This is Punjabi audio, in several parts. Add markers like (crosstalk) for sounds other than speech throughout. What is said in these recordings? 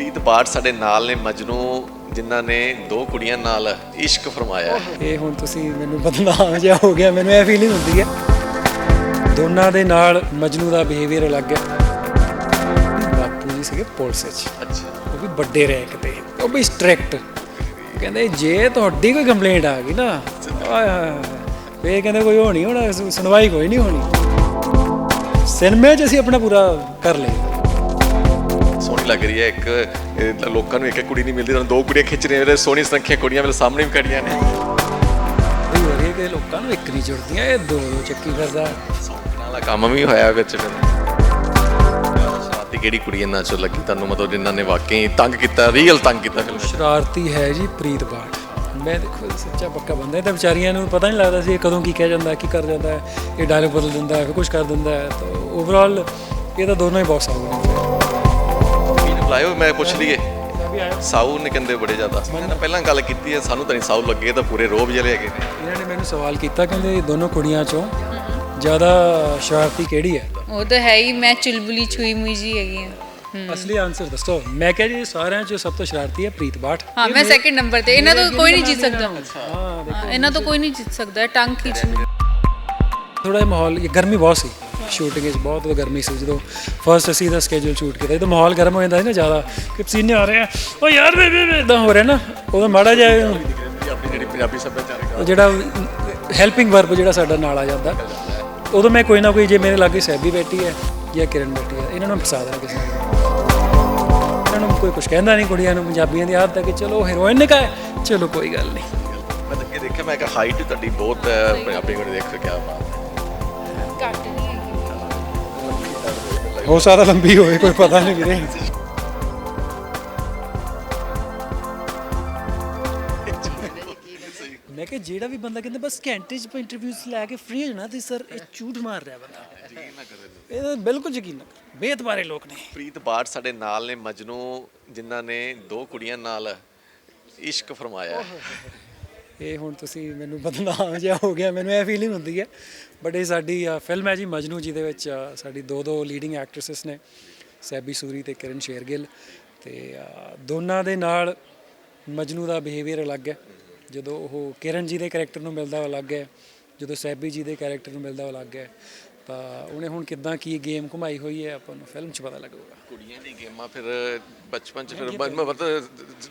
ਪ੍ਰੀਤ ਬਾਟ ਸਾਡੇ ਨਾਲ ਨੇ ਮਜਨੂ ਜਿਨ੍ਹਾਂ ਨੇ ਦੋ ਕੁੜੀਆਂ ਨਾਲ ਇਸ਼ਕ ਫਰਮਾਇਆ। ਇਹ ਹੁਣ ਤੁਸੀਂ ਮੈਨੂੰ ਬਦਨਾਮ ਜਿਹਾ ਹੋ ਗਿਆ ਮੈਨੂੰ ਇਹ ਫੀਲਿੰਗ ਹੁੰਦੀ ਹੈ। ਦੋਨਾਂ ਦੇ ਨਾਲ ਮਜਨੂ ਦਾ ਬਿਹੇਵੀਅਰ ਅਲੱਗ ਹੈ। ਬਾਪੂ ਜੀ ਸੀਗੇ ਪੁਲਿਸ ਵਿੱਚ। ਅੱਛਾ। ਉਹ ਵੀ ਵੱਡੇ ਰੈਂਕ ਤੇ। ਉਹ ਵੀ ਸਟ੍ਰਿਕਟ ਕਹਿੰਦੇ ਜੇ ਤੁਹਾਡੀ ਕੋਈ ਕੰਪਲੇਂਟ ਆ ਗਈ ਨਾ ਆਏ ਹਾਏ ਫੇਰ ਕਹਿੰਦੇ ਕੋਈ ਹੋਣੀ ਹੁਣ ਸੁਣਵਾਈ ਕੋਈ ਨਹੀਂ ਹੋਣੀ। ਸਿਨੇਮੇ 'ਚ ਅਸੀਂ ਆਪਣਾ ਪੂਰਾ ਕਰ ਲਿਆ। ਲੱਗ ਰਹੀ ਹੈ। ਇੱਕ ਲੋਕਾਂ ਨੂੰ ਇੱਕ ਇੱਕ ਕੁੜੀ ਨਹੀਂ ਮਿਲਦੀ ਤੁਹਾਨੂੰ ਦੋ ਕੁੜੀਆਂ ਖਿੱਚ ਰਹੀਆਂ ਨੇ ਸੋਹਣੀ ਸੰਖਿਆ ਕੁੜੀਆਂ ਮੇਰੇ ਸਾਹਮਣੇ ਵੀ ਖੜੀਆਂ ਨੇ। ਵੀ ਹੋ ਰਹੀ ਹੈ ਕਿ ਲੋਕਾਂ ਨੂੰ ਇੱਕ ਨਹੀਂ ਜੁੜਦੀਆਂ ਇਹ ਦੋ ਦੋ ਚੱਕੀ ਫਿਰਦਾ। ਸੌਂਕਣ ਵਾਲਾ ਕੰਮ ਵੀ ਹੋਇਆ ਵਿੱਚ ਫਿਰ। ਸ਼ਰਾਰਤੀ ਕਿਹੜੀ ਕੁੜੀ ਇਹਨਾਂ ਚੋਂ ਲੱਗੀ? ਤੁਹਾਨੂੰ ਮਤਲਬ ਜਿਨ੍ਹਾਂ ਨੇ ਵਾਕਈ ਤੰਗ ਕੀਤਾ ਰੀਅਲ ਤੰਗ ਕੀਤਾ ਫਿਲਮ ਸ਼ਰਾਰਤੀ ਹੈ ਜੀ ਪ੍ਰੀਤ ਬਾਠ। ਮੈਂ ਦੇਖੋ ਸੱਚਾ ਪੱਕਾ ਬੰਦਾ ਇਹ ਤਾਂ ਵਿਚਾਰੀਆਂ ਨੂੰ ਪਤਾ ਨਹੀਂ ਲੱਗਦਾ ਸੀ ਇਹ ਕਦੋਂ ਕੀ ਕਹਿ ਜਾਂਦਾ ਕੀ ਕਰ ਜਾਂਦਾ ਇਹ ਡਾਇਲੌਗ ਬਦਲ ਦਿੰਦਾ ਹੈ ਕੁਝ ਕਰ ਦਿੰਦਾ ਹੈ। ਤਾਂ ਓਵਰਆਲ ਇਹ ਤਾਂ ਦੋਨੋਂ ਹੀ ਬਹੁਤ ਨੇ। ਬੁਲਾਇਓ ਮੈਂ ਪੁੱਛ ਲਈਏ। ਸਾਊ ਨੇ ਕਹਿੰਦੇ ਬੜੇ ਜ਼ਿਆਦਾ। ਮੈਂ ਪਹਿਲਾਂ ਗੱਲ ਕੀਤੀ ਹੈ ਸਾਨੂੰ ਤਾਂ ਨਹੀਂ ਸਾਊ ਲੱਗੇ ਤਾਂ ਪੂਰੇ ਰੋਬ ਜਿਹੜੇ ਹੈਗੇ ਨੇ। ਇਹਨਾਂ ਨੇ ਮੈਨੂੰ ਸਵਾਲ ਕੀਤਾ ਕਹਿੰਦੇ ਇਹ ਦੋਨੋਂ ਕੁੜੀਆਂ ਚੋਂ ਜ਼ਿਆਦਾ ਸ਼ਰਾਰਤੀ ਕਿਹੜੀ ਹੈ? ਉਹ ਤਾਂ ਹੈ ਹੀ ਮੈਂ ਚੁਲਬੁਲੀ ਛੁਈ ਮੁਈ ਜੀ ਹੈਗੀ ਹਾਂ। ਅਸਲੀ ਆਨਸਰ ਦੱਸੋ। ਮੈਂ ਕਿਹਾ ਜੀ ਸਾਰਿਆਂ ਚੋਂ ਸਭ ਤੋਂ ਸ਼ਰਾਰਤੀ ਹੈ ਪ੍ਰੀਤ ਬਾਠ। ਹਾਂ ਮੈਂ ਸੈਕਿੰਡ ਨੰਬਰ ਤੇ। ਇਹਨਾਂ ਤੋਂ ਕੋਈ ਨਹੀਂ ਜਿੱਤ ਸਕਦਾ। ਹਾਂ ਹਾਂ, ਇਹਨਾਂ ਤੋਂ ਕੋਈ ਨਹੀਂ ਜਿੱਤ ਸਕਦਾ ਟੰਗ ਖਿੱਚਣੀ ਥੋੜਾ ਜਿਹਾ ਮਾਹੌਲ ਇਹ ਗਰਮੀ ਬਹੁਤ ਸੀ। ਸ਼ੂਟਿੰਗ ਵਿੱਚ ਬਹੁਤ ਗਰਮੀ ਸੀ ਜਦੋਂ ਫਰਸਟ ਅਸੀਂ ਦਾ ਸਕੇਜੂਲ ਸ਼ੂਟ ਕੀਤਾ। ਜਦੋਂ ਮਾਹੌਲ ਗਰਮ ਹੋ ਜਾਂਦਾ ਸੀ ਨਾ ਜ਼ਿਆਦਾ, ਕਿ ਪਸੀਨੇ ਆ ਰਹੇ ਆ। ਉਹ ਯਾਰ ਵੇ ਵੇ ਇਦਾਂ ਹੋ ਰਿਹਾ ਨਾ ਉਹਦਾ ਮਾੜਾ ਜਿਹਾ ਆਪਣੀ ਜਿਹੜੀ ਪੰਜਾਬੀ ਸੱਭਿਆਚਾਰਕ ਜਿਹੜਾ ਹੈਲਪਿੰਗ ਵਰਬ ਜਿਹੜਾ ਸਾਡਾ ਨਾਲ ਆ ਜਾਂਦਾ। ਉਦੋਂ ਮੈਂ ਕੋਈ ਨਾ ਕੋਈ ਜੇ ਮੇਰੇ ਲਾਗੇ ਸਹਿਬੀ ਬੈਠੀ ਹੈ ਜਾਂ ਕਿਰਨ ਬੈਠੀ ਹੈ, ਇਹਨਾਂ ਨੂੰ ਫਸਾ ਦੇਣਾ ਕਿਸੇ ਨੂੰ ਇਹਨਾਂ ਨੂੰ ਕੋਈ ਕੁਝ ਕਹਿੰਦਾ ਨਹੀਂ ਕੁੜੀਆਂ ਨੂੰ, ਪੰਜਾਬੀਆਂ ਦੀ ਆਦਤ ਹੈ ਕਿ ਚਲੋ ਹੀਰੋਇਨ ਨੇ ਕਹਾ ਚਲੋ ਕੋਈ ਗੱਲ ਨਹੀਂ। ਮੈਂ ਤਾਂ ਦੇਖਿਆ, ਮੈਂ ਕਿਹਾ ਹਾਈਟ ਤੁਹਾਡੀ ਬਹੁਤ ਪੰਜਾਬੀ ਕੋਲ ਦੇਖ ਕੇ ਕਿਆ ਬਾਤ ਹੈਗੀ ਹੋ ਸਕਦਾ ਲੰਬੀ ਹੋਵੇ ਕੋਈ ਪਤਾ ਨਹੀਂ ਵੀਰੇ। ਮੈਂ ਕਿ ਜਿਹੜਾ ਵੀ ਬੰਦਾ ਕਹਿੰਦਾ ਬਸ ਘੰਟੇ ਚ ਇੰਟਰਵਿਊਸ ਲੈ ਕੇ ਫ੍ਰੀ ਹੋ ਜਾਣਾ ਤੇ ਸਰ ਇਹ ਝੂਠ ਮਾਰ ਰਿਹਾ ਬੰਦਾ। ਇਹ ਤਾਂ ਬਿਲਕੁਲ ਯਕੀਨ ਨਾ ਕਰੋ। ਬੇਤਬਾਰੇ ਲੋਕ ਨੇ। ਪ੍ਰੀਤ ਬਾਟ ਸਾਡੇ ਨਾਲ ਨੇ ਮਜਨੂ ਜਿਨ੍ਹਾਂ ਨੇ ਦੋ ਕੁੜੀਆਂ ਨਾਲ ਇਸ਼ਕ ਫਰਮਾਇਆ। ਇਹ ਹੁਣ ਤੁਸੀਂ ਮੈਨੂੰ ਬਦਨਾਮ ਜਿਹਾ ਹੋ ਗਿਆ ਮੈਨੂੰ ਇਹ ਫੀਲਿੰਗ ਹੁੰਦੀ ਹੈ। ਬਟ ਇਹ ਸਾਡੀ ਫਿਲਮ ਹੈ ਜੀ ਮਜਨੂ ਜਿਹਦੇ ਵਿੱਚ ਸਾਡੀ ਦੋ ਦੋ ਲੀਡਿੰਗ ਐਕਟ੍ਰੈਸਸ ਨੇ ਸੈਬੀ ਸੂਰੀ ਤੇ ਕਿਰਨ ਸ਼ੇਰਗਿੱਲ ਤੇ ਦੋਨਾਂ ਦੇ ਨਾਲ ਮਜਨੂ ਦਾ ਬਿਹੇਵੀਅਰ ਅਲੱਗ ਹੈ। ਜਦੋਂ ਉਹ ਕਿਰਨ ਜੀ ਦੇ ਕੈਰੈਕਟਰ ਨੂੰ ਮਿਲਦਾ ਉਹ ਅਲੱਗ ਹੈ ਜਦੋਂ ਸੈਬੀ ਜੀ ਦੇ ਕੈਰੈਕਟਰ ਨੂੰ ਮਿਲਦਾ ਉਹ ਅਲੱਗ ਹੈ। ਤਾਂ ਉਹਨੇ ਹੁਣ ਕਿੱਦਾਂ ਕੀ ਗੇਮ ਘੁਮਾਈ ਹੋਈ ਹੈ ਆਪਾਂ ਨੂੰ ਫਿਲਮ 'ਚ ਪਤਾ ਲੱਗੂਗਾ। ਕੁੜੀਆਂ ਦੀ ਗੇਮਾਂ ਫਿਰ ਬਚਪਨ ਚ ਫਿਰ ਮਤਲਬ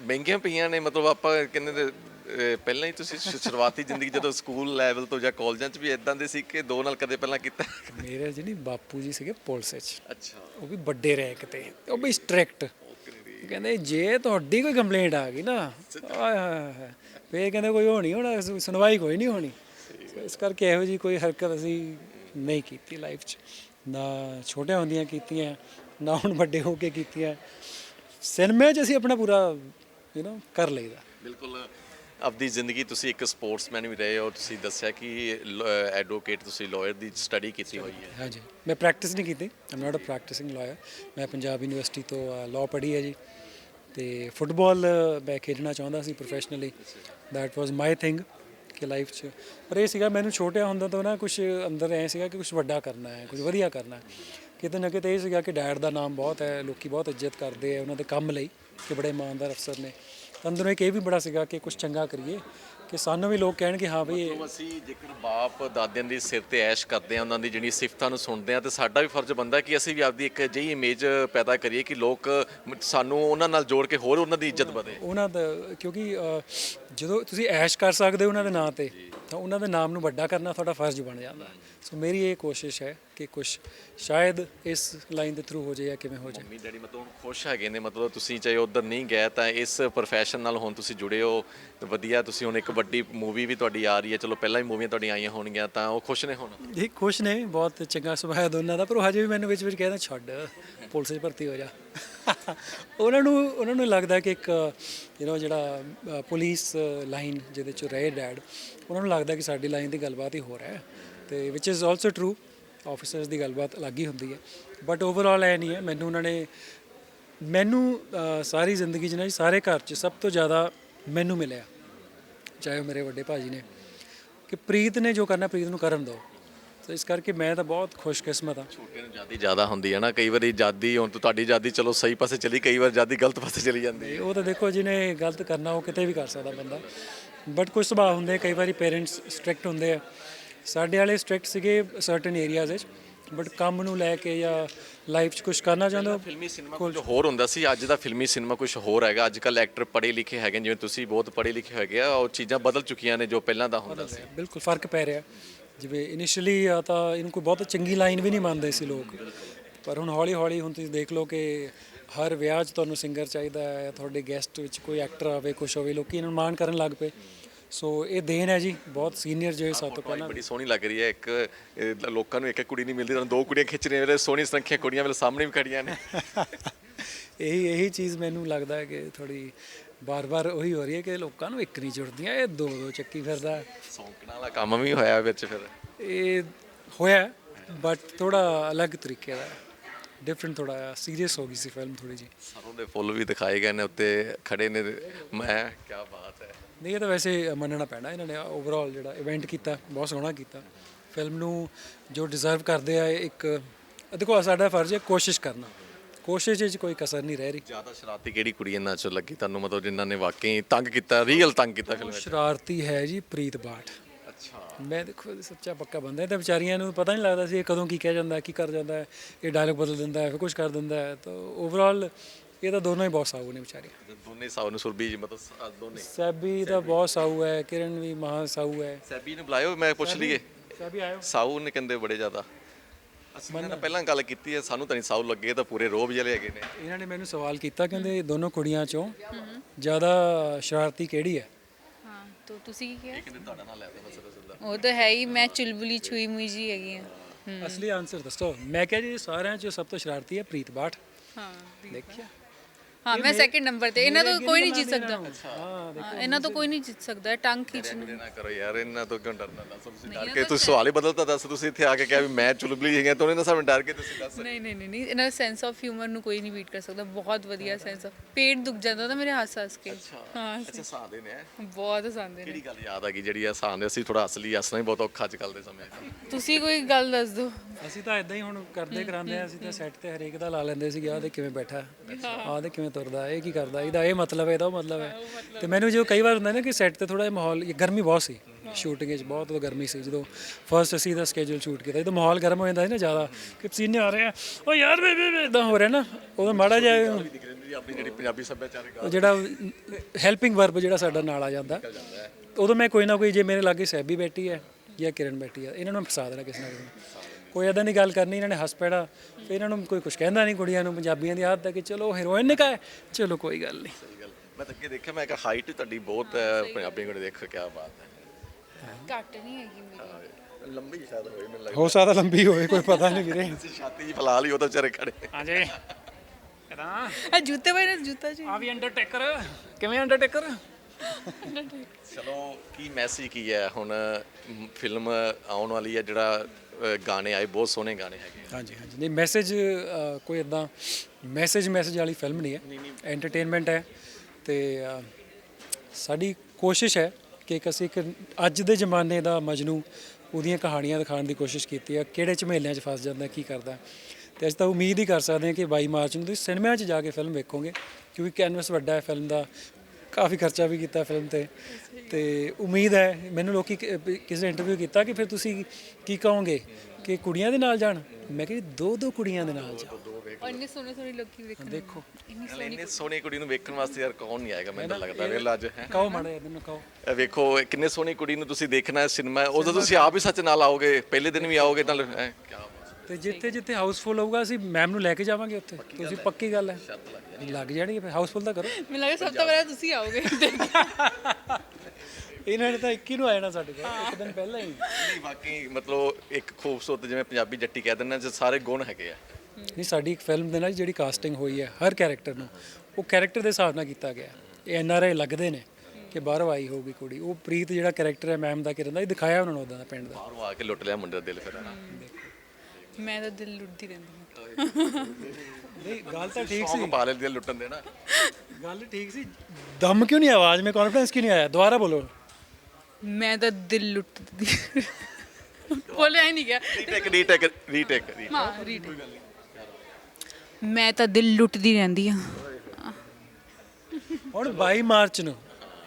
ਮਹਿੰਗੀਆਂ ਪਈਆਂ ਨੇ ਮਤਲਬ ਆਪਾਂ ਕਹਿੰਦੇ ਨੇ, ਅਹ, ਪਹਿਲਾਂ ਹੀ ਤੁਸੀਂ ਸ਼ੁ- ਸ਼ੁਰੂਆਤੀ ਜ਼ਿੰਦਗੀ ਜਦੋਂ ਸਕੂਲ ਲੈਵਲ ਤੋਂ ਜਾਂ ਕਾਲਜਾਂ ਚ ਵੀ ਇਦਾਂ ਦੇ ਸੀ ਕਿ ਦੋ ਨਾਲ ਕਦੇ ਪਹਿਲਾਂ ਕੀਤਾ? ਮੇਰੇ ਜਿਹੜੀ ਬਾਪੂ ਜੀ ਸੀਗੇ ਪੁਲਿਸ ਵਿੱਚ ਅੱਛਾ। ਉਹ ਵੀ ਵੱਡੇ ਰੈਂਕ ਤੇ। ਉਹ ਵੀ ਸਟ੍ਰਿਕਟ ਕਹਿੰਦੇ ਜੇ ਤੁਹਾਡੀ ਕੋਈ ਕੰਪਲੇਂਟ ਆ ਗਈ ਨਾ ਆਏ ਹਾਏ ਹਾਏ, ਫੇਰ ਕਹਿੰਦੇ ਕੋਈ ਹੋਣੀ ਹੁਣ ਸੁ- ਸੁਣਵਾਈ ਕੋਈ ਨਹੀਂ ਹੋਣੀ। ਸੋ ਇਸ ਕਰਕੇ ਇਹੋ ਜੀ ਕੋਈ ਹਰਕਤ ਅਸੀਂ ਨਹੀਂ ਕੀਤੀ ਲਾਈਫ 'ਚ। ਨਾ ਛੋਟੇ ਹੁੰਦੀਆਂ ਕੀਤੀਆਂ ਨਾ ਹੁਣ ਵੱਡੇ ਹੋ ਕੇ ਕੀਤੀਆਂ। ਸਿਨੇਮੇ 'ਚ ਅਸੀਂ ਆਪਣਾ ਪੂਰਾ ਯੂ نو ਕਰ ਲਈਦਾ। ਬਿਲਕੁਲ। ਆਪਦੀ ਜ਼ਿੰਦਗੀ ਤੁਸੀਂ ਇੱਕ ਸਪੋਰਟਸਮੈਨ ਵੀ ਰਹੇ ਹੋ, ਤੁਸੀਂ ਦੱਸਿਆ ਕਿ ਐਡਵੋਕੇਟ ਤੁਸੀਂ ਲਾਇਰ ਦੀ ਸਟੱਡੀ ਕੀਤੀ ਹੋਈ ਹੈ। ਹਾਂਜੀ। ਮੈਂ ਪ੍ਰੈਕਟਿਸ ਨਹੀਂ ਕੀਤੀ। ਆਮ ਨਾਟ ਅ ਪ੍ਰੈਕਟਿਸਿੰਗ ਲਾਇਰ ਮੈਂ ਪੰਜਾਬ ਯੂਨੀਵਰਸਿਟੀ ਤੋਂ ਲਾਅ ਪੜ੍ਹੀ ਹੈ ਜੀ। ਤੇ ਫੁੱਟਬਾਲ ਮੈਂ ਖੇਡਣਾ ਚਾਹੁੰਦਾ ਸੀ professionally that was my thing ਕਿ ਲਾਈਫ 'ਚ। ਪਰ ਇਹ ਸੀਗਾ, ਮੈਨੂੰ ਛੋਟਿਆ ਹੁੰਦਾ ਤੋਂ ਨਾ ਕੁਝ ਅੰਦਰ ਐ ਸੀਗਾ ਕਿ ਕੁਝ ਵੱਡਾ ਕਰਨਾ ਹੈ ਕੁਝ ਵਧੀਆ ਕਰਨਾ ਹੈ। ਕਿਤੇ ਨਾ ਕਿਤੇ ਇਹ ਸੀਗਾ ਕਿ ਡੈਡ ਦਾ ਨਾਮ ਬਹੁਤ ਹੈ, ਲੋਕੀ ਬਹੁਤ ਇੱਜ਼ਤ ਕਰਦੇ ਆ ਉਹਨਾਂ ਦੇ ਕੰਮ ਲਈ ਕਿ ਬੜੇ ਇਮਾਨਦਾਰ ਅਫਸਰ ਨੇ। ਤਾਂ ਅੰਦਰੋਂ ਇੱਕ ਇਹ ਵੀ ਬੜਾ ਸੀਗਾ ਕਿ ਕੁਝ ਚੰਗਾ ਕਰੀਏ ਕਿ ਸਾਨੂੰ ਵੀ ਲੋਕ ਕਹਿਣਗੇ ਹਾਂ ਬਈ ਇਹ ਮਤਲਬ ਅਸੀਂ ਜੇਕਰ ਬਾਪ ਦਾਦਿਆਂ ਦੀ ਸਿਰ ਤੇ ਐਸ਼ ਕਰਦੇ ਆ ਉਹਨਾਂ ਦੀ ਜਿਹੜੀ ਸਿਫਤਾਂ ਨੂੰ ਸੁਣਦੇ ਆ ਤੇ ਸਾਡਾ ਵੀ ਫਰਜ਼ ਬਣਦਾ ਕਿ ਅਸੀਂ ਵੀ ਆਪਦੀ ਇੱਕ ਅਜਿਹੀ ਇਮੇਜ ਪੈਦਾ ਕਰੀਏ ਕਿ ਲੋਕ ਮ- ਸਾਨੂੰ ਉਹਨਾਂ ਨਾਲ ਜੋੜ ਕੇ ਹੋਰ ਉਹਨਾਂ ਦੀ ਇੱਜ਼ਤ ਵਧੇ ਉਹਨਾਂ ਦਾ ਕਿਉਂਕਿ ਅ, ਜਦੋਂ ਤੁਸੀਂ ਐਸ਼ ਕਰ ਸਕਦੇ ਹੋ ਉਹਨਾਂ ਦੇ ਨਾਂ ਤੇ ਤਾਂ ਉਹਨਾਂ ਦੇ ਨਾਮ ਨੂੰ ਵੱਡਾ ਕਰਨਾ ਤੁਹਾਡਾ ਫਰਜ਼ ਬਣ ਜਾਂਦਾ। ਸੋ ਮੇਰੀ ਇਹ ਕੋਸ਼ਿਸ਼ ਹੈ ਕਿ ਕੁਝ ਸ਼ਾਇਦ ਇਸ ਲਾਈਨ ਦੇ ਥਰੂ ਹੋ ਜਾਏ ਜਾਂ ਕਿਵੇਂ ਹੋ ਜਾਏ। ਮੰਮੀ ਡੈਡੀ ਮਤਲਬ ਹੁਣ ਖੁਸ਼ ਹੈਗੇ ਨੇ ਮਤਲਬ ਤੁਸੀਂ ਚਾਹੇ ਉਧਰ ਨਹੀਂ ਗਏ ਤਾਂ ਇਸ profession ਨਾਲ ਹੁਣ ਤੁਸੀਂ ਜੁੜੇ ਹੋ ਵਧੀਆ ਤੁਸੀਂ ਹੁਣ ਇੱਕ ਵੱਡੀ ਮੂਵੀ ਵੀ ਤੁਹਾਡੀ ਆ ਰਹੀ ਹੈ। ਚਲੋ ਪਹਿਲਾਂ ਹੀ ਮੂਵੀਆਂ ਤੁਹਾਡੀਆਂ ਆਈਆਂ ਹੋਣਗੀਆਂ ਤਾਂ ਉਹ ਖੁਸ਼ ਨੇ ਹੁਣ? ਇਹ ਖੁਸ਼ ਨੇ ਬਹੁਤ ਚੰਗਾ ਸੁਭਾਅ ਹੈ ਦੋਨਾਂ ਦਾ ਪਰ ਉਹ ਹਜੇ ਵੀ ਮੈਨੂੰ ਵਿੱਚ ਵਿੱਚ ਕਹਿੰਦਾ ਛੱਡ ਪੁਲਿਸ 'ਚ ਭਰਤੀ ਹੋ ਜਾ। (laughs) ਉਹਨਾਂ ਨੂੰ ਉਹਨਾਂ ਨੂੰ ਲੱਗਦਾ ਕਿ ਇੱਕ ਯੂ نو ਜਿਹੜਾ ਪੁਲਿਸ ਲਾਈਨ ਜਿਹਦੇ ਚ ਰਹੇ ਡੈਡ ਉਹਨਾਂ ਨੂੰ ਲੱਗਦਾ ਕਿ ਸਾਡੀ ਲਾਈਨ ਦੀ ਗੱਲਬਾਤ ਹੀ ਹੋ ਰਿਹਾ ਹੈ। ਤੇ ਵਿਚ ਇਜ਼ ਆਲਸੋ ਟਰੂ ਆਫੀਸਰਸ ਦੀ ਗੱਲਬਾਤ ਅਲੱਗ ਹੀ ਹੁੰਦੀ ਹੈ। ਬਟ ਓਵਰਆਲ ਐ ਨਹੀਂ ਹੈ ਮੈਨੂੰ ਉਹਨਾਂ ਨੇ ਮੈਨੂੰ ਅ, ਸਾਰੀ ਜ਼ਿੰਦਗੀ 'ਚ ਨਾ ਜੀ ਸਾਰੇ ਘਰ 'ਚ ਸਭ ਤੋਂ ਜ਼ਿਆਦਾ ਮੈਨੂੰ ਮਿਲਿਆ। ਚਾਹੇ ਉਹ ਮੇਰੇ ਵੱਡੇ ਭਾਜੀ ਨੇ। ਕਿ ਪ੍ਰੀਤ ਨੇ ਜੋ ਕਰਨਾ ਪ੍ਰੀਤ ਨੂੰ ਕਰਨ ਦਿਓ ਸੋ ਇਸ ਕਰਕੇ ਮੈਂ ਤਾਂ ਬਹੁਤ ਖੁਸ਼ਕਿਸਮਤ ਹਾਂ। ਛੋਟੇ ਨੂੰ ਜਿਆਦੀ ਜ਼ਿਆਦਾ ਹੁੰਦੀ ਹੈ ਨਾ ਕਈ ਵਾਰੀ ਜਿਆਦੀ ਹੁਣ ਤਾਂ ਤੁਹਾਡੀ ਜਿਆਦੀ ਚਲੋ ਸਹੀ ਪਾਸੇ ਚਲੀ ਕਈ ਵਾਰ ਜਿਆਦੀ ਗਲਤ ਪਾਸੇ ਚਲੀ ਜਾਂਦੀ ਹੈ। ਉਹ ਤਾਂ ਦੇਖੋ ਜਿਹਨੇ ਗਲਤ ਕਰਨਾ ਉਹ ਕਿਤੇ ਵੀ ਕਰ ਸਕਦਾ ਬੰਦਾ। ਬਟ ਕੁਝ ਸੁਭਾਅ ਹੁੰਦੇ ਕਈ ਵਾਰੀ ਪੇਰੈਂਟਸ ਸਟ੍ਰਿਕਟ ਹੁੰਦੇ ਆ। ਸਾਡੇ ਵਾਲੇ ਸਟ੍ਰਿਕਟ ਸੀਗੇ ਸਰਟਨ ਏਰੀਆਜ਼ ਵਿੱਚ ਬਟ ਕੰਮ ਨੂੰ ਲੈ ਕੇ ਜਾਂ ਲਾਈਫ 'ਚ ਕੁਝ ਕਰਨਾ ਚਾਹੁੰਦੇ ਫਿਲਮੀ ਸਿਨੇਮਾ ਕੁਝ ਹੋਰ ਹੁੰਦਾ ਸੀ ਅੱਜ ਦਾ ਫਿਲਮੀ ਸਿਨੇਮਾ ਕੁਝ ਹੋਰ ਹੈਗਾ। ਅੱਜ ਕੱਲ ਐਕਟਰ ਪੜ੍ਹੇ ਲਿਖੇ ਹੈਗੇ ਜਿਵੇਂ ਤੁਸੀਂ ਬਹੁਤ ਪੜ੍ਹੇ ਲਿਖੇ ਹੈਗੇ ਆ ਉਹ ਚੀਜ਼ਾਂ ਬਦਲ ਚੁੱਕੀਆਂ ਨੇ ਜੋ ਪਹਿਲਾਂ ਦਾ ਹੁੰਦਾ ਸੀ। ਬਿਲਕੁਲ ਫ਼ਰਕ ਪੈ ਰਿਹਾ। ਜਿਵੇਂ ਇਨੀਸ਼ੀਅਲੀ ਤਾਂ ਇਹਨੂੰ ਕੋਈ ਬਹੁਤ ਚੰਗੀ ਲਾਈਨ ਵੀ ਨਹੀਂ ਮੰਨਦੇ ਸੀ ਲੋਕ। ਪਰ ਹੁਣ ਹੌਲੀ ਹੌਲੀ ਹੁਣ ਤੁਸੀਂ ਦੇਖ ਲਓ ਕਿ ਹਰ ਵਿਆਹ 'ਚ ਤੁਹਾਨੂੰ ਸਿੰਗਰ ਚਾਹੀਦਾ ਹੈ ਤੁਹਾਡੇ ਗੈਸਟ ਵਿੱਚ ਕੋਈ ਐਕਟਰ ਆਵੇ ਕੁਛ ਹੋਵੇ ਲੋਕੀ ਇਹਨਾਂ ਨੂੰ ਮਾਣ ਕਰਨ ਲੱਗ ਪਏ। ਸੋ ਇਹ ਦੇਣ ਹੈ ਜੀ ਬਹੁਤ ਸੀਨੀਅਰ ਜਿਹੜੇ ਸਾਤੋਂ ਫੋਟੋ ਪਹਿਲਾਂ। ਬੜੀ ਸੋਹਣੀ ਲੱਗ ਰਹੀ ਹੈ ਇੱਕ ਇਹ ਲੋਕਾਂ ਨੂੰ ਇੱਕ ਇੱਕ ਕੁੜੀ ਨਹੀਂ ਮਿਲਦੀ ਤੁਹਾਨੂੰ ਦੋ ਕੁੜੀਆਂ ਖਿੱਚ ਰਹੀਆਂ ਵੇਲੇ ਸੋਹਣੀ ਸੰਖਿਆ ਕੁੜੀਆਂ ਵੇਲੇ ਸਾਹਮਣੇ ਵੀ ਖੜੀਆਂ ਨੇ। (laughs) ਇਹੀ ਇਹੀ ਚੀਜ਼ ਮੈਨੂੰ ਲੱਗਦਾ ਹੈ ਕਿ ਥੋੜੀ ਬਾਰ-ਬਾਰ ਉਹੀ ਹੋ ਰਹੀ ਹੈ ਕਿ ਲੋਕਾਂ ਨੂੰ ਇੱਕ ਨਹੀਂ ਜੁੜਦੀਆਂ ਇਹ ਦੋ ਦੋ ਚੱਕੀ ਫਿਰਦਾ। ਸੌਂਕਣ ਵਾਲਾ ਕੰਮ ਵੀ ਹੋਇਆ ਵਿੱਚ ਫਿਰ। ਇਹ ਹੋਇਆ ਬਟ ਥੋੜਾ ਅਲੱਗ ਤਰੀਕੇ ਦਾ ਡਿਫਰੈਂਟ ਥੋੜਾ ਸੀਰੀਅਸ ਹੋ ਗਈ ਸੀ ਫਿਲਮ ਥੋੜੀ ਜੀ ਸਰੋਂ ਦੇ ਫੁੱਲ ਵੀ ਦਿਖਾਏ ਗਏ ਨੇ ਉੱਤੇ ਖੜੇ ਨੇ ਮੈਂ ਕੀ ਬਾਤ ਹੈ। ਨਹੀਂ ਇਹ ਤਾਂ ਵੈਸੇ ਮੰਨਣਾ ਪੈਣਾ ਇਹਨਾਂ ਨੇ ਓਵਰਆਲ ਜਿਹੜਾ ਇਵੈਂਟ ਕੀਤਾ ਬਹੁਤ ਸੋਹਣਾ ਕੀਤਾ। ਫਿਲਮ ਨੂੰ ਜੋ ਡਿਜ਼ਰਵ ਕਰਦੇ ਆ ਇੱਕ ਦੇਖੋ ਸਾਡਾ ਫਰਜ਼ ਹੈ ਕੋਸ਼ਿਸ਼ ਕਰਨਾ। ਕੋਸ਼ਿਸ਼ ਵਿੱਚ ਕੋਈ ਕਸਰ ਨਹੀਂ ਰਹਿ ਰਹੀ। ਜ਼ਿਆਦਾ ਸ਼ਰਾਰਤੀ ਕਿਹੜੀ ਕੁੜੀ ਇਹਨਾਂ ਚੋਂ ਲੱਗੀ? ਤੁਹਾਨੂੰ ਮਤਲਬ ਜਿਨ੍ਹਾਂ ਨੇ ਵਾਕਈ ਤੰਗ ਕੀਤਾ ਰੀਅਲ ਤੰਗ ਕੀਤਾ ਫਿਲਮ ਵਿੱਚ? ਸ਼ਰਾਰਤੀ ਹੈ ਜੀ ਪ੍ਰੀਤ ਬਾਠ। ਅੱਛਾ। ਮੈਂ ਦੇਖੋ ਇਹ ਸੱਚਾ ਪੱਕਾ ਬੰਦਾ ਹੈ ਤੇ ਵਿਚਾਰੀਆਂ ਨੂੰ ਪਤਾ ਨਹੀਂ ਲੱਗਦਾ ਸੀ ਇਹ ਕਦੋਂ ਕੀ ਕਹਿ ਜਾਂਦਾ ਕੀ ਕਰ ਜਾਂਦਾ ਇਹ ਡਾਇਲੌਗ ਬਦਲ ਦਿੰਦਾ ਹੈ ਫਿਰ ਕੁਝ ਕਰ ਦਿੰਦਾ ਹੈ। ਤਾਂ ਓਵਰਆਲ ਇਹ ਤਾਂ ਦੋਨੋਂ ਹੀ ਬਹੁਤ ਸਾਊ ਨੇ ਵਿਚਾਰੀਆਂ ਦੋਨੇ ਸਾਉ ਨੂੰ ਸੁਰਬੀ ਜੀ ਮਤਲਬ ਸ- ਦੋਨੇ। ਸੈਬੀ ਤਾਂ ਬਹੁਤ ਸਾਊ ਹੈ ਕਿਰਨ ਵੀ ਮਹਾ ਸਾਊ ਹੈ। ਸੈਬੀ ਨੂੰ ਬੁਲਾਇਓ ਮੈਂ ਪੁੱਛ ਲਈਏ। ਸੈਬੀ ਆਇਓ। ਸਾਊ ਨੇ ਕਹਿੰਦੇ ਬੜੇ ਜ਼ਿਆਦਾ। ਅਸੀਂ ਤਾਂ ਪਹਿਲਾਂ ਗੱਲ ਕੀਤੀ ਹੈ ਸਾਨੂੰ ਤਾਂ ਨਹੀਂ ਸਾਊ ਲੱਗੇ ਇਹ ਤਾਂ ਪੂਰੇ ਰੋਬ ਜਲੇ ਹੈਗੇ ਨੇ। ਇਹਨਾਂ ਨੇ ਮੈਨੂੰ ਸਵਾਲ ਕੀਤਾ ਕਹਿੰਦੇ ਇਹ ਦੋਨੋਂ ਕੁੜੀਆਂ ਚੋਂ ਜ਼ਿਆਦਾ ਸ਼ਰਾਰਤੀ ਕਿਹੜੀ ਹੈ? ਹਾਂ ਤਾਂ ਤੁਸੀਂ ਕੀ ਕਿਹਾ? ਕਹਿੰਦੇ ਤੁਹਾਡਾ ਨਾਲ ਲੈ ਦੋ ਸਿੱਧਾ ਸਿੱਧਾ। ਉਹ ਤਾਂ ਹੈ ਹੀ ਮੈਂ ਚੁਲਬੁਲੀ ਛੁਈ ਮੁਈ ਜੀ ਹੈਗੀ ਹਾਂ। ਅਸਲੀ ਆਨਸਰ ਦੱਸੋ। ਮੈਂ ਕਿਹਾ ਜੀ ਸਾਰਿਆਂ ਚੋਂ ਸਭ ਤੋਂ ਸ਼ਰਾਰਤੀ ਹੈ ਪ੍ਰੀਤ ਬਾਠ। ਹਾਂ ਦੇਖਿਆ। ਹਾਂ ਮੈਂ ਸੈਕਿੰਡ ਨੰਬਰ ਤੇ ਇਹਨਾਂ ਤੋਂ ਕੋਈ ਨਹੀਂ ਜਿੱਤ ਸਕਦਾ। ਹਾਂ ਇਹਨਾਂ ਤੋਂ ਕੋਈ ਨਹੀਂ ਜਿੱਤ ਸਕਦਾ ਟੰਗ ਖਿੱਚਣਾ ਨਾ ਕਰੋ ਯਾਰ ਇਹਨਾਂ ਤੋਂ ਕਿਉਂ ਡਰਨਾ ਦੱਸ ਤੁਸੀਂ ਡਰ ਕੇ ਤੁਸੀਂ ਸਵਾਲ ਹੀ ਬਦਲਤਾ ਦੱਸ ਤੁਸੀਂ ਇੱਥੇ ਆ ਕੇ ਕਿਹਾ ਵੀ ਮੈਂ ਚੁਲਬਲੀ ਹੈਗਾ ਤਾਂ ਉਹਨਾਂ ਸਾਨੂੰ ਡਰ ਕੇ ਤੁਸੀਂ ਦੱਸ ਨਹੀਂ ਨਹੀਂ ਨਹੀਂ ਨਹੀਂ ਇਹਨਾਂ ਦਾ ਸੈਂਸ ਆਫ ਹਿਊਮਰ ਨੂੰ ਕੋਈ ਨਹੀਂ ਬੀਟ ਕਰ ਸਕਦਾ ਬਹੁਤ ਵਧੀਆ ਸੈਂਸ ਆਫ ਪੇਟ ਦੁਖ ਜਾਂਦਾ ਤਾਂ ਮੇਰੇ ਹੱਸ ਹੱਸ ਕੇ। ਹਾਂ ਅੱਛਾ ਸਾਹ ਦੇ ਨੇ ਹੈਂ? ਬਹੁਤ ਹਸਾਉਂਦੇ ਨੇ ਕਿਹੜੀ ਗੱਲ ਯਾਦ ਆ ਗਈ ਜਿਹੜੀ ਆ ਸਾਹ ਦੇ ਅਸੀਂ ਥੋੜਾ ਅਸਲੀ ਹੱਸਣਾ ਹੀ ਬਹੁਤ ਔਖਾ ਅੱਜ ਕੱਲ ਦੇ ਸਮੇਂ 'ਚ। ਤੁਸੀਂ ਕੋਈ ਗੱਲ ਦੱਸ ਦਿਓ। ਅਸੀਂ ਤਾਂ ਇਦਾਂ ਹੀ ਹੁਣ ਕਰਦੇ ਕਰਾਉਂਦੇ ਆ ਅਸੀਂ ਤਾਂ ਸੈੱਟ ਤੇ ਹਰੇਕ ਦਾ ਲਾ ਲੈਂਦੇ ਸੀਗੇ ਆਹ ਦੇ ਕਿਵੇਂ ਬੈਠਾ ਆਹ ਦੇ ਕਿਵੇਂ ਤੁਰਦਾ ਇਹ ਕੀ ਕਰਦਾ? ਇਹਦਾ ਇਹ ਮਤਲਬ ਹੈ ਇਹਦਾ ਉਹ ਮਤਲਬ ਹੈ। ਤੇ ਮੈਨੂੰ ਜੋ ਕਈ ਵਾਰ ਹੁੰਦਾ ਨਾ ਕਿ ਸੈੱਟ ਤੇ ਥੋੜਾ ਜਿਹਾ ਮਾਹੌਲ ਗਰਮੀ ਬਹੁਤ ਸੀ ਸ਼ੂਟਿੰਗ ਵਿੱਚ ਬਹੁਤ ਗਰਮੀ ਸੀ। ਜਦੋਂ ਫਰਸਟ ਅਸੀਂ ਦਾ ਸਕੇਜੂਲ ਸ਼ੂਟ ਕੀਤਾ ਜਦੋਂ ਮਾਹੌਲ ਗਰਮ ਹੋ ਜਾਂਦਾ ਸੀ ਨਾ ਜ਼ਿਆਦਾ ਕਿ ਪਸੀਨੇ ਆ ਰਹੇ ਆ ਉਹ ਯਾਰ ਵੇ ਵੇ ਇਦਾਂ ਹੋ ਰਿਹਾ ਨਾ ਉਦੋਂ ਮਾੜਾ ਜਿਹਾ ਆਪਣੀ ਜਿਹੜੀ ਪੰਜਾਬੀ ਸੱਭਿਆਚਾਰਕ ਉਹ ਜਿਹੜਾ ਹੈਲਪਿੰਗ ਵਰਬ ਜਿਹੜਾ ਸਾਡਾ ਨਾਲ ਆ ਜਾਂਦਾ। ਉਦੋਂ ਮੈਂ ਕੋਈ ਨਾ ਕੋਈ ਜੇ ਮੇਰੇ ਲਾਗੇ ਸੈਬੀ ਬੈਠੀ ਹੈ ਜਾਂ ਕਿਰਨ ਬੈਠੀ ਹੈ ਇਹਨਾਂ ਨੂੰ ਮੈਂ ਫਸਾ ਦੇਣਾ ਕਿਸੇ ਨਾ ਕਿਸੇ ਕੋਈ ਇਦਾਂ ਦੀ ਗੱਲ ਕਰਨੀ ਇਹਨਾਂ ਨੇ ਹੱਸ ਪੈਣਾ ਫਿਰ ਇਹਨਾਂ ਨੂੰ ਕੋਈ ਕੁਝ ਕਹਿੰਦਾ ਨਹੀਂ ਕੁੜੀਆਂ ਨੂੰ ਪੰਜਾਬੀਆਂ ਦੀ ਆਦਤ ਹੈ ਕਿ ਚਲੋ ਹੀਰੋਇਨ ਨੇ ਕਹਾ ਚਲੋ ਕੋਈ ਗੱਲ ਨਹੀਂ। ਸਹੀ ਗੱਲ ਮੈਂ ਤਾਂ ਅੱਗੇ ਦੇਖਿਆ ਮੈਂ ਕਿਹਾ ਹਾਈਟ ਤੁਹਾਡੀ ਬਹੁਤ ਹੈ ਪੰਜਾਬੀ ਕੋਲ ਦੇਖੋ ਕੀ ਬਾਤ ਹੈ। ਘੱਟ ਨਹੀਂ ਹੈਗੀ ਮੇਰੀ। ਲੰਬੀ ਸ਼ਾਇਦ ਹੋਈ ਮੈਨੂੰ ਲੱਗਦਾ। ਹੋ ਸਕਦਾ ਲੰਬੀ ਹੋਵੇ ਕੋਈ ਪਤਾ ਨਹੀਂ ਵੀਰੇ। (laughs) ਛਾਤੀ ਜੀ ਫਲਾ ਲਈ ਉਹ ਤਾਂ ਵਿਚਾਰੇ ਖੜੇ। ਹਾਂਜੀ ਕਦਾਂ ਆ ਜੁੱਤੇ ਨਾ ਜੁੱਤਾ ਜੀ। ਆ ਵੀ ਅੰਡਰਟੇਕਰ ਕਿਵੇਂ ਅੰਡਰਟੇਕਰ ਚਲੋ ਕੀ ਮੈਸੇਜ ਕੀ ਹੈ? ਹੁਣ ਫਿਲਮ ਆਉਣ ਵਾਲੀ ਹੈ ਜਿਹੜਾ ਅ, ਗਾਣੇ ਆਏ ਬਹੁਤ ਸੋਹਣੇ ਗਾਣੇ ਹੈਗੇ ਹਾਂਜੀ ਹਾਂਜੀ। ਨਹੀਂ ਮੈਸੇਜ ਕੋਈ ਇਦਾਂ ਮੈਸੇਜ ਮੈਸੇਜ ਵਾਲੀ ਫਿਲਮ ਨਹੀਂ ਹੈ। ਐਂਟਰਟੇਨਮੈਂਟ ਹੈ ਤੇ ਅ, ਸਾਡੀ ਕੋਸ਼ਿਸ਼ ਹੈ ਕਿ ਇੱਕ ਅਸੀਂ ਇੱਕ ਅੱਜ ਦੇ ਜ਼ਮਾਨੇ ਦਾ ਮਜਨੂ ਉਹਦੀਆਂ ਕਹਾਣੀਆਂ ਦਿਖਾਉਣ ਦੀ ਕੋਸ਼ਿਸ਼ ਕੀਤੀ ਹੈ। ਕਿਹੜੇ ਝਮੇਲਿਆਂ 'ਚ ਫਸ ਜਾਂਦਾ ਕੀ ਕਰਦਾ। ਤੇ ਅਸੀਂ ਤਾਂ ਉਮੀਦ ਹੀ ਕਰ ਸਕਦੇ ਹਾਂ ਕਿ 22 ਮਾਰਚ ਨੂੰ ਤੁਸੀਂ ਸਿਨੇਮਾ 'ਚ ਜਾ ਕੇ ਫਿਲਮ ਵੇਖੋਗੇ ਕਿਉਂਕਿ ਕੈਨਵਸ ਵੱਡਾ ਹੈ ਫਿਲਮ ਦਾ। ਕਾਫੀ ਖਰਚਾ ਵੀ ਕੀਤਾ ਫਿਲਮ ਤੇ। ਤੇ ਉਮੀਦ ਹੈ ਮੈਨੂੰ ਲੋਕੀ ਕਿਸੇ ਨੇ ਇੰਟਰਵਿਊ ਕੀਤਾ ਕਿ ਫਿਰ ਤੁਸੀਂ ਕੀ ਕਹੋਗੇ ਕਿ ਕੁੜੀਆਂ ਦੇ ਨਾਲ ਜਾਣ? ਮੈਂ ਕਿਹਾ ਜੀ, ਦੋ ਦੋ ਕੁੜੀਆਂ ਦੇ ਨਾਲ ਜਾਓ। ਔਰ ਇੰਨੇ ਸੋਹਣੇ ਸੋਹਣੇ ਲੋਕੀ ਵੇਖਣ? ਦੇਖੋ। ਇੰਨੇ ਸੋਹਣੀ ਕੁੜੀ ਨੂੰ ਵੇਖਣ ਵਾਸਤੇ ਯਾਰ ਕੌਣ ਨਹੀਂ ਆਏਗਾ ਮੈਨੂੰ ਲੱਗਦਾ ਵੇਲਾ ਅੱਜ ਹੈ। ਕਹੋ ਮਾੜਾ ਮੈਨੂੰ ਕਹੋ। ਇਹ ਵੇਖੋ ਕਿੰਨੇ ਸੋਹਣੀ ਕੁੜੀ ਨੂੰ ਤੁਸੀਂ ਦੇਖਣਾ ਹੈ ਸਿਨੇਮਾ ਉਦੋਂ ਤੁਸੀਂ ਆਪ ਹੀ ਸੱਚ ਨਾਲ ਆਓਗੇ ਪਹਿਲੇ ਦਿਨ ਵੀ ਆਓਗੇ ਨਾਲ ਕੀ ਤੇ ਜਿੱਥੇ ਜਿੱਥੇ ਹਾਊਸਫੁਲ ਹੋਊਗਾ ਅਸੀਂ ਮੈਮ ਨੂੰ ਲੈ ਕੇ ਜਾਵਾਂਗੇ ਉੱਥੇ। ਤੁਸੀਂ ਪੱਕੀ ਗੱਲ ਹੈ। ਲੱਗ ਜਾਣਗੇ ਫਿਰ ਹਾਊਸਫੁਲ ਤਾਂ ਕਰੋ। ਮੈਨੂੰ ਲੱਗਾ ਸਭ ਤੋਂ ਪਹਿਲਾਂ ਤੁਸੀਂ ਆਓਗੇ। (laughs) ਇਹਨਾਂ ਨੇ ਤਾਂ 21 ਨੂੰ ਆ ਜਾਣਾ ਸਾਡੇ ਕੋਲ ਇੱਕ ਦਿਨ ਪਹਿਲਾਂ ਹੀ। ਨਹੀਂ ਵਾਕਈ ਮਤਲਬ ਇੱਕ ਖੂਬਸੂਰਤ ਜਿਵੇਂ ਪੰਜਾਬੀ ਜੱਟੀ ਕਹਿ ਦਿੰਦੇ ਨੇ ਸਾਰੇ ਗੁਣ ਹੈਗੇ ਆ। ਨਹੀਂ ਸਾਡੀ ਇੱਕ ਫਿਲਮ ਦੇ ਨਾਲ ਜਿਹੜੀ ਕਾਸਟਿੰਗ ਹੋਈ ਹੈ ਹਰ ਕੈਰੈਕਟਰ ਨੂੰ ਉਹ ਕੈਰੈਕਟਰ ਦੇ ਹਿਸਾਬ ਨਾਲ ਕੀਤਾ ਗਿਆ। ਇਹ ਐਨ ਆਰ ਆਈ ਲੱਗਦੇ ਨੇ ਕਿ ਬਾਹਰੋਂ ਆਈ ਹੋਊਗੀ ਕੁੜੀ। ਉਹ ਪ੍ਰੀਤ ਜਿਹੜਾ ਕੈਰੈਕਟਰ ਹੈ ਮੈਮ ਦਾ ਕਿਰਨ ਦਾ ਇਹ ਦਿਖਾਇਆ ਉਹਨਾਂ ਨੂੰ ਉਦਾਂ ਦਾ ਪਿੰਡ ਦਾ। ਬਾਹਰੋਂ ਆ ਕੇ ਲੁੱਟ ਲਿਆ ਮੁੰਡੇ ਦਾ ਦਿਲ ਫਿਰ ਹਨਾ ਮੈਂ ਤਾਂ ਦਿਲ ਲੁੱਟਦੀ ਰਹਿੰਦੀ ਹਾਂ। ਨਹੀਂ ਗੱਲ ਤਾਂ ਠੀਕ ਸੀ। ਸੌਂਗ ਪਾ ਲੈ ਦਿਲ ਲੁੱਟਣ ਦੇ ਨਾ। ਗੱਲ ਠੀਕ ਸੀ। ਦਮ ਕਿਉਂ ਨਹੀਂ ਆਵਾਜ਼ ਮੈਂ ਕੌਨਫੀਡੈਂਸ ਕਿਉਂ ਨਹੀਂ ਆਇਆ? ਦੁਬਾਰਾ ਬੋਲੋ। ਮੈਂ ਤਾਂ ਦਿਲ ਲੁੱਟਦੀ। ਬੋਲਿਆ ਹੀ ਨਹੀਂ ਗਿਆ। ਰੀਟੇਕ ਰੀਟੇਕ ਰੀਟੇਕ ਮਾਂ ਰੀਡ ਮੈਂ ਤਾਂ ਦਿਲ ਲੁੱਟਦੀ ਰਹਿੰਦੀ ਹਾਂ। ਹੁਣ 22 ਮਾਰਚ ਨੂੰ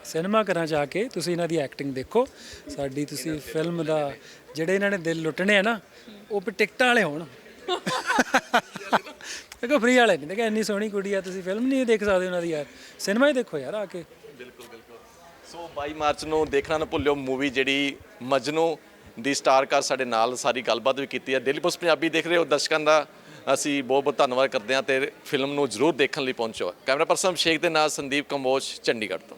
ਸਿਨੇਮਾ ਘਰਾਂ ਜਾ ਕੇ ਤੁਸੀਂ ਇਹਨਾਂ ਦੀ ਐਕਟਿੰਗ ਦੇਖੋ। ਸਾਡੀ ਤੁਸੀਂ ਫਿਲਮ ਦਾ ਜਿਹੜੇ ਇਹਨਾਂ ਨੇ ਦਿਲ ਲੁੱਟਣੇ ਆ ਨਾ ਉਹ ਵੀ ਟਿਕਟਾਂ ਵਾਲੇ ਹੋਣ। ਦੇਖੋ ਫ੍ਰੀ ਵਾਲੇ ਨਹੀਂ ਦੇਖੋ ਇੰਨੀ ਸੋਹਣੀ ਕੁੜੀ ਆ, ਤੁਸੀਂ ਫਿਲਮ ਨਹੀਂ ਦੇਖ ਸਕਦੇ ਉਹਨਾਂ ਦੀ ਯਾਰ। ਸਿਨੇਮਾ ਹੀ ਦੇਖੋ ਯਾਰ ਆ ਕੇ। ਬਿਲਕੁਲ ਬਿਲਕੁਲ। ਸੋ 22 ਮਾਰਚ ਨੂੰ ਦੇਖਣਾ ਨਾ ਭੁੱਲਿਓ ਮੂਵੀ ਜਿਹੜੀ ਮਜਨੂ ਦੀ ਸਟਾਰ ਕਾਰ ਸਾਡੇ ਨਾਲ ਸਾਰੀ ਗੱਲਬਾਤ ਵੀ ਕੀਤੀ ਹੈ। ਡੇਲੀ ਪੋਸਟ ਪੰਜਾਬੀ ਦੇਖ ਰਹੇ ਹੋ ਦਰਸ਼ਕਾਂ ਦਾ। ਅਸੀਂ ਬਹੁਤ ਬਹੁਤ ਧੰਨਵਾਦ ਕਰਦੇ ਹਾਂ ਤੇ ਫਿਲਮ ਨੂੰ ਜ਼ਰੂਰ ਦੇਖਣ ਲਈ ਪਹੁੰਚੋ। ਕੈਮਰਾ ਪਰਸਨ ਸ਼ੇਖ ਦੇ ਨਾਲ ਸੰਦੀਪ ਕੰਬੋਜ, ਚੰਡੀਗੜ੍ਹ ਤੋਂ।